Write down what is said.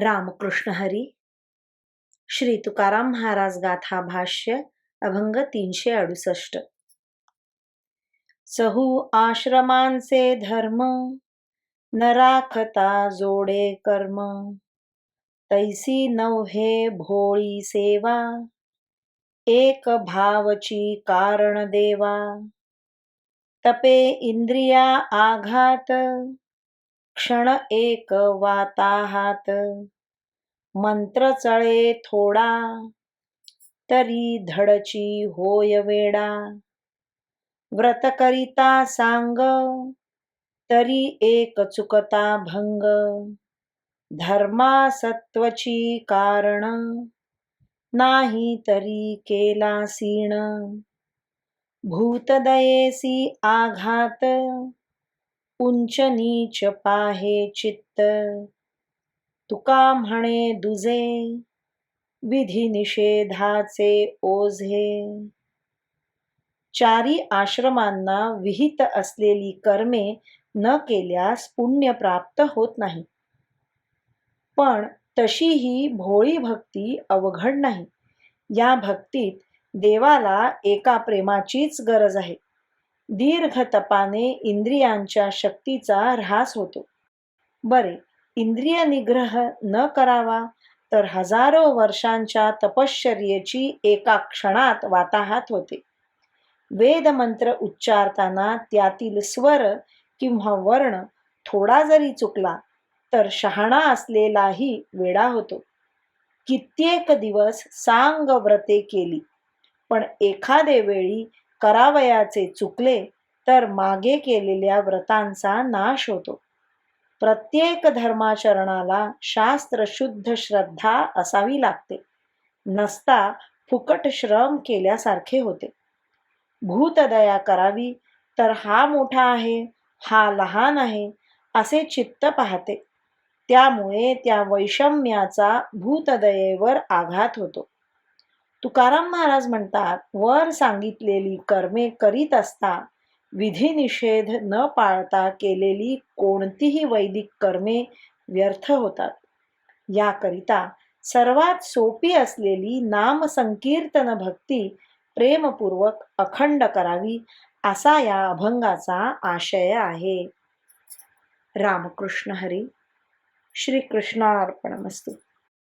रामकृष्ण हरी। श्री तुकाराम महाराज गाथा भाष्य अभंग तीनशे अडुसष्ट। सहू आश्रमांचे धर्म न राखता जोडे कर्म। तैसी नवहे भोळी सेवा एक भावची कारण देवा। तपे इंद्रिया आघात क्षण एक वाताहात. मंत्र चळे थोडा तरी धडची होय वेडा. व्रत करिता सांग तरी एक चुकता भंग. धर्मा सत्वची कारण नाही तरी केला सीण. भूतदयेसी आघात उंच नीच पाहे चित्त. तुका म्हणे दुजे विधी निषेधाचे ओझे. चारी आश्रमांना विहित असलेली कर्मे न केल्यास पुण्य प्राप्त होत नाही. पण तशी ही भोळी भक्ती अवघड नाही. या भक्तीत देवाला एका प्रेमाचीच गरज आहे. दीर्घ तपाने इंद्रियांच्या शक्तीचा ऱ्हास होतो. बरे इंद्रिय निग्रह न करावा तर हजारो वर्षांच्या तपश्चर्येची एका क्षणात वाताहात होते. वेदमंत्र उच्चारताना त्यातील स्वर किंवा वर्ण थोडा जरी चुकला तर शहाणा असलेलाही वेडा होतो. कित्येक दिवस सांग व्रते केली पण एखादे वेळी करावयाचे चुकले तर मागे केलेल्या व्रतांचा नाश होतो. प्रत्येक धर्माचरणाला शास्त्र शुद्ध श्रद्धा असावी लागते. नसता फुकट श्रम केल्यासारखे होते. भूतदया करावी तर हा मोठा आहे हा लहान आहे असे चित्त पाहते. त्यामुळे त्या वैषम्याचा भूतदयेवर आघात होतो. तुकाराम महाराज म्हणतात वर सांगितलेली कर्मे करीत असता विधिनिषेध न पाळता केलेली कोणतीही वैदिक कर्मे व्यर्थ होतात. याकरिता सर्वात सोपी असलेली नाम संकीर्तन भक्ती प्रेमपूर्वक अखंड करावी असा या अभंगाचा आशय आहे. रामकृष्ण हरी. श्रीकृष्णार्पणमस्तू.